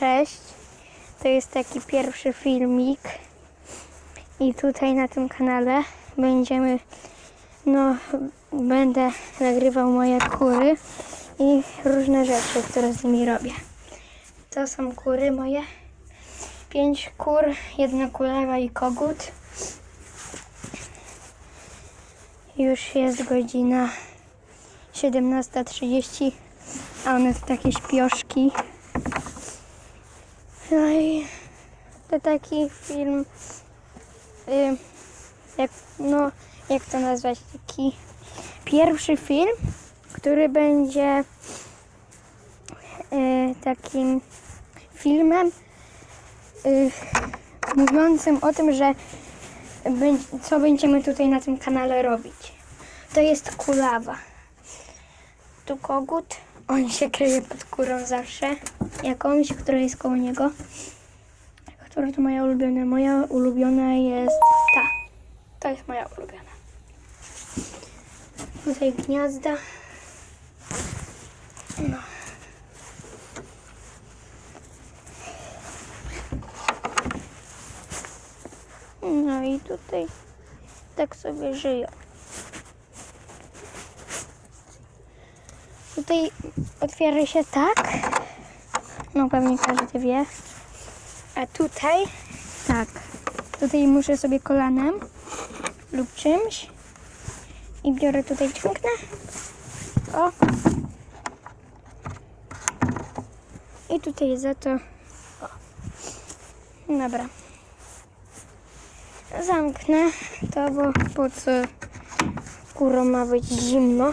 cześć. To jest taki pierwszy filmik. I tutaj na tym kanale będziemy, no, będę nagrywał moje kury i różne rzeczy, które z nimi robię. To są kury moje. Pięć kur, jedna kulawa i kogut. Już jest godzina 17.30, a one to takie śpioszki. No i to taki film, y, jak, no, jak to nazwać, taki pierwszy film, który będzie y, takim filmem y, mówiącym o tym, że co będziemy tutaj na tym kanale robić. To jest kulawa. Tu kogut. On się kryje pod kurą zawsze. Jakąś, która jest koło niego. Która to moja ulubiona? Moja ulubiona jest ta. To jest moja ulubiona. Tutaj gniazda. No. No i tutaj tak sobie żyją. Tutaj otwiera się tak. No pewnie każdy wie. A tutaj tak. Tutaj muszę sobie kolanem lub czymś. I biorę tutaj ciągnę. O. I tutaj za to. O. Dobra. Zamknę to, bo po co kurą ma być zimno.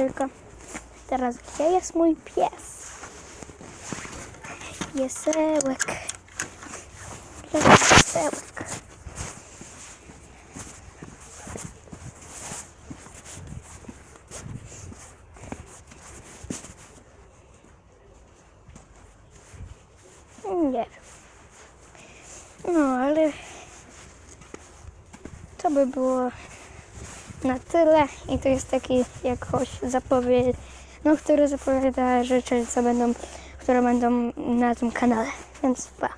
Tylko teraz gdzie jest mój pies? Jest Piesełek. Nie. No, ale to by było na tyle. I to jest taki jakoś zapowiedź, no, który zapowiada rzeczy, co będą, które będą na tym kanale. Więc pa.